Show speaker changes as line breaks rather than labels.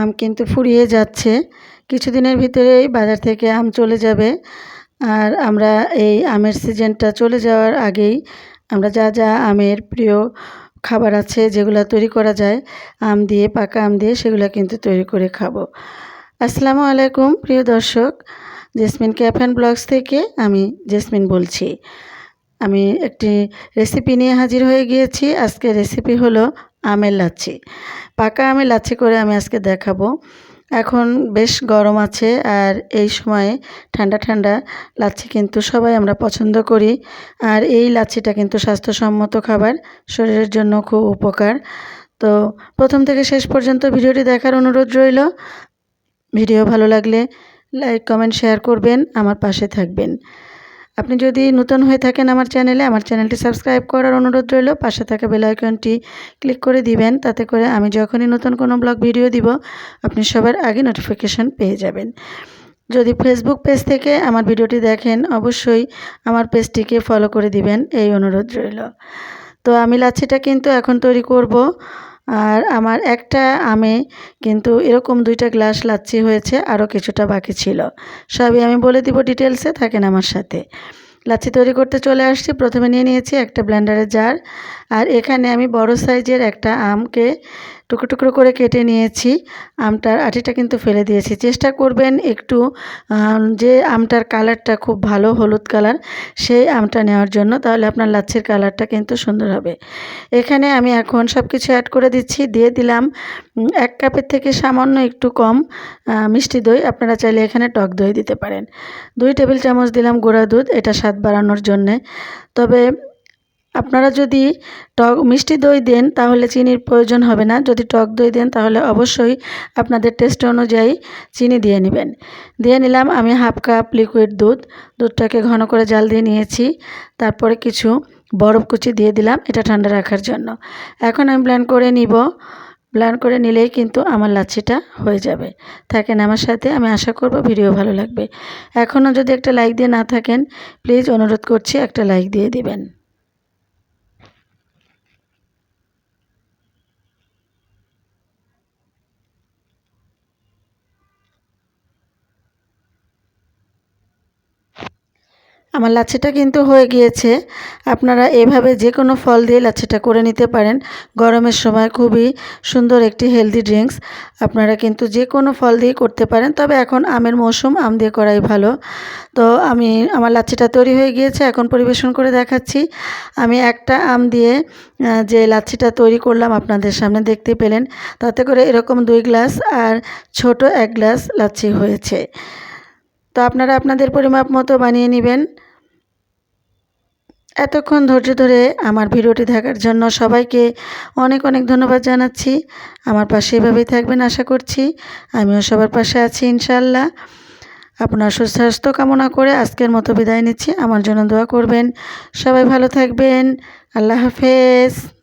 আম কিন্তু ফুরিয়ে যাচ্ছে। কিছুদিনের ভিতরেই বাজার থেকে আম চলে যাবে। আর আমরা এই আমের সিজনটা চলে যাওয়ার আগেই আমরা যা যা আমের প্রিয় খাবার আছে যেগুলো তৈরি করা যায়, আম দিয়ে, পাকা আম দিয়ে সেগুলো কিন্তু তৈরি করে খাব। আসসালামু আলাইকুম প্রিয় দর্শক, জেসমিন ক্যাফেন ব্লগস থেকে আমি জেসমিন বলছি। আমি একটি রেসিপি নিয়ে হাজির হয়ে গিয়েছি। আজকে রেসিপি হলো আমের লাচ্ছি। পাকা আমের লাচ্ছি করে আমি আজকে দেখাবো। এখন বেশ গরম আছে আর এই সময়ে ঠান্ডা ঠান্ডা লাচ্ছি কিন্তু সবাই আমরা পছন্দ করি। আর এই লাচ্ছিটা কিন্তু স্বাস্থ্যসম্মত খাবার, শরীরের জন্য খুব উপকার। তো প্রথম থেকে শেষ পর্যন্ত ভিডিওটি দেখার অনুরোধ রইল। ভিডিও ভালো লাগলে লাইক, কমেন্ট, শেয়ার করবেন, আমার পাশে থাকবেন। আপনি যদি নতুন হয়ে থাকেন আমার চ্যানেলে, আমার চ্যানেলটি সাবস্ক্রাইব করার অনুরোধ রইল। পাশে থাকা বেল আইকনটি ক্লিক করে দিবেন, তাতে করে আমি যখনই নতুন কোনো ব্লগ ভিডিও দিব, আপনি সবার আগে নোটিফিকেশান পেয়ে যাবেন। যদি ফেসবুক পেজ থেকে আমার ভিডিওটি দেখেন, অবশ্যই আমার পেজটিকে ফলো করে দিবেন, এই অনুরোধ রইল। তো আমি লাচ্ছিটা কিন্তু এখন তৈরি করব। আর আমার একটা আমে কিন্তু এরকম দুইটা গ্লাস লাচ্ছি হয়েছে, আরও কিছুটা বাকি ছিল। সবই আমি বলে দিব ডিটেলসে থাকেন আমার সাথে। লাচ্ছি তৈরি করতে চলে আসছি, প্রথমে নিয়ে নিয়েছি একটা ব্ল্যান্ডারের জার। আর এখানে আমি বড় সাইজের একটা আমকে টুকরো টুকরো করে কেটে নিয়েছি। আমটার আটিটা কিন্তু ফেলে দিয়েছি। চেষ্টা করবেন একটু যে আমটার কালারটা খুব ভালো হলুদ কালার, সেই আমটা নেওয়ার জন্য, তাহলে আপনার লাচ্ছির কালারটা কিন্তু সুন্দর হবে। এখানে আমি এখন সব কিছু অ্যাড করে দিচ্ছি। দিয়ে দিলাম এক কাপের থেকে সামান্য একটু কম মিষ্টি দই। আপনারা চাইলে এখানে টক দই দিতে পারেন। দুই টেবিল চামচ দিলাম গুঁড়া দুধ। এটা স্বাদ বাড়ানোর জন্যে। তবে আপনারা যদি টক, মিষ্টি দই দেন, তাহলে চিনির প্রয়োজন হবে না। যদি টক দই দেন, তাহলে অবশ্যই আপনাদের টেস্ট অনুযায়ী চিনি দিয়ে নেবেন। দিয়ে নিলাম আমি হাফ কাপ লিকুইড দুধ। দুধটাকে ঘন করে জাল দিয়ে নিয়েছি। তারপরে কিছু বরফ কুচি দিয়ে দিলাম এটা ঠান্ডা রাখার জন্য। এখন আমি ব্ল্যান্ড করে নিব। ব্ল্যান্ড করে নিলেই কিন্তু আমার লাচ্ছিটা হয়ে যাবে। থাকেন আমার সাথে, আমি আশা করব ভিডিও ভালো লাগবে। এখনও যদি একটা লাইক দিয়ে না থাকেন প্লিজ অনুরোধ করছি একটা লাইক দিয়ে দিবেন। আমার লাচ্ছিটা কিন্তু হয়ে গিয়েছে। আপনারা এভাবে যে কোনো ফল দিয়ে লাচ্ছিটা করে নিতে পারেন। গরমের সময় খুবই সুন্দর একটি হেলদি ড্রিঙ্কস আপনারা কিন্তু যে কোনো ফল দিয়ে করতে পারেন। তবে এখন আমের মৌসুম, আম দিয়ে করাই ভালো। তো আমি, আমার লাচ্ছিটা তৈরি হয়ে গিয়েছে। এখন পরিবেশন করে দেখাচ্ছি। আমি একটা আম দিয়ে যে লাচ্ছিটা তৈরি করলাম আপনাদের সামনে দেখতে পেলেন। তাতে করে এরকম দুই গ্লাস আর ছোট এক গ্লাস লাচ্ছি হয়েছে। তো আপনারা আপনাদের পরিমাপ মতো বানিয়ে নেবেন। এতক্ষণ ধৈর্য ধরে আমার ভিডিওটি দেখার জন্য সবাইকে অনেক অনেক ধন্যবাদ জানাচ্ছি। আমার পাশে এভাবেই থাকবেন আশা করছি। আমিও সবার পাশে আছি ইনশাল্লাহ আপনার সুস্বাস্থ্য কামনা করে আজকের মতো বিদায় নিচ্ছি। আমার জন্য দোয়া করবেন। সবাই ভালো থাকবেন। আল্লাহ হাফেজ।